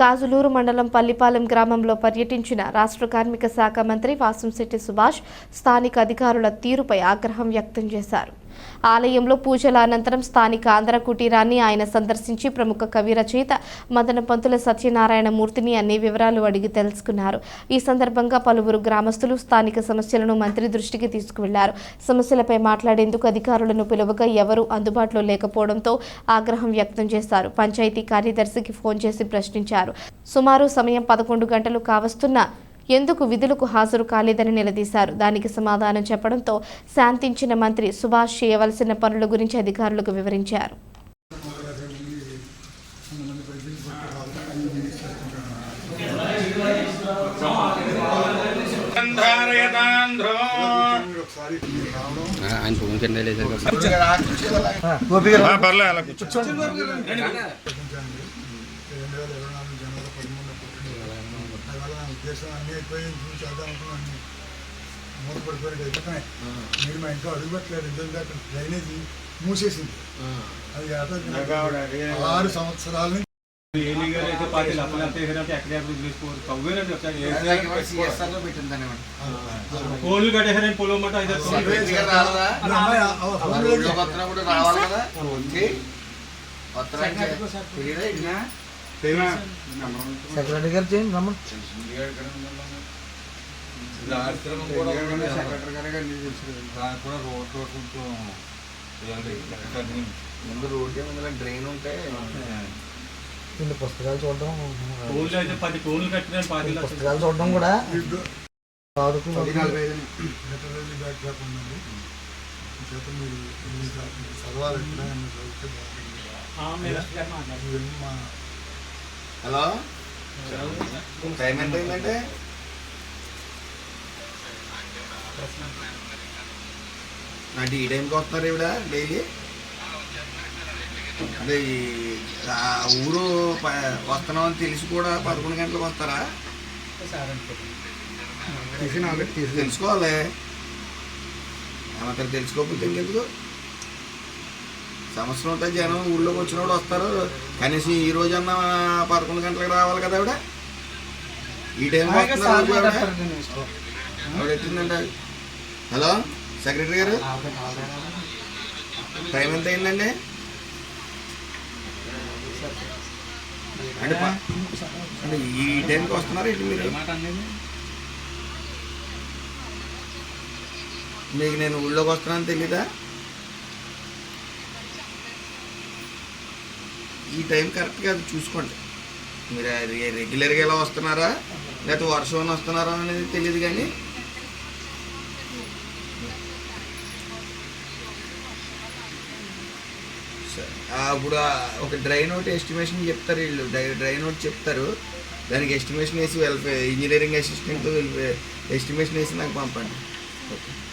కాజులూరు మండలం పల్లిపాలెం గ్రామంలో పర్యటించిన రాష్ట్ర కార్మిక శాఖ మంత్రి వాసంశెట్టి సుభాష్ స్థానిక అధికారుల తీరుపై ఆగ్రహం వ్యక్తం చేశారు. ఆలయంలో పూజల అనంతరం స్థానిక ఆంధ్ర కుటీరాన్ని ఆయన సందర్శించి ప్రముఖ కవి రచయిత మదన పంతుల సత్యనారాయణ మూర్తిని అన్ని వివరాలు అడిగి తెలుసుకున్నారు. ఈ సందర్భంగా పలువురు గ్రామస్తులు స్థానిక సమస్యలను మంత్రి దృష్టికి తీసుకువెళ్ళారు. సమస్యలపై మాట్లాడేందుకు అధికారులను పిలువగా ఎవరూ అందుబాటులో లేకపోవడంతో ఆగ్రహం వ్యక్తం చేశారు. పంచాయతీ కార్యదర్శికి ఫోన్ చేసి ప్రశ్నించారు. సుమారు సమయం పదకొండు గంటలు కావస్తున్నా ఎందుకు విధులకు హాజరు కాలేదని నిలదీశారు? దానికి సమాధానం చెప్పడంతో శాంతించిన మంత్రి సుభాష్ చేయవలసిన పనుల గురించి అధికారులకు వివరించారు. ఆయన దానివల్ల నా ఉద్దేశం అన్నీ అయిపోయి ఇంప్రూవ్ చేద్దాం అనుకున్నాను మూత పడిపోయినట్టు అయిపోతున్నాయి. మీరు మా ఇంట్లో అడుగుపెట్టలేదు. ఎందుకంటే అక్కడ డ్రైనేజీ మూసేసింది. అది ఆరు సంవత్సరాల నుంచి కోళ్ళు కట్టేసారని పొలం మాట. రావాలి? కదా సెక్రటరీ గారు చేయండి రమ్మని సెక్రటరీ గారే అన్ని ముందు రోడ్డు ముందు డ్రైన్ ఉంటే వీళ్ళు పుస్తకాలు చూడడం పుస్తకాలు చూడడం కూడా ఇన్ని చదవాలి హలో? టైం ఎంత అయిందంటే అంటే ఈ టైంకి వస్తున్నారు ఇవిడ డైలీ? అదే ఈ ఆ ఊరు వస్తున్నామని తెలిసి కూడా పదకొండు గంటలకు వస్తారా? తెలుసుకోవాలి. ఏమంటారు తెలుసుకోకపోతే ఇంకెందుకు? సమస్యలు ఉంటాయి జనం ఊళ్ళోకి వచ్చినప్పుడు వస్తారు. కనీసం ఈ రోజన్నా పదకొండు గంటలకు రావాలి కదా ఆవిడ? ఈ టైం ఆవిడ? ఎట్టిందండి హలో సెక్రటరీ గారు? టైం ఎంత అయిందండి? అంటే అంటే ఈ టైంకి వస్తున్నారా ఏంటి మీరు? మీకు నేను ఊళ్ళోకి వస్తున్నాను తెలీదా? ఈ టైం కరెక్ట్గా అది చూసుకోండి. మీరు రెగ్యులర్గా ఎలా వస్తున్నారా? లేకపోతే వర్షం వస్తున్నారా అనేది తెలియదు కానీ. సరే. ఇప్పుడు ఒక డ్రైన్ ఒకటి ఎస్టిమేషన్ చెప్తారు వీళ్ళు. డ్రై- డ్రైన్ ఒకటి చెప్తారు. దానికి ఎస్టిమేషన్ వేసి వెల్ఫేర్ ఇంజనీరింగ్ అసిస్టెంట్ ఎస్టిమేషన్ వేసి నాకు పంపండి. ఓకే.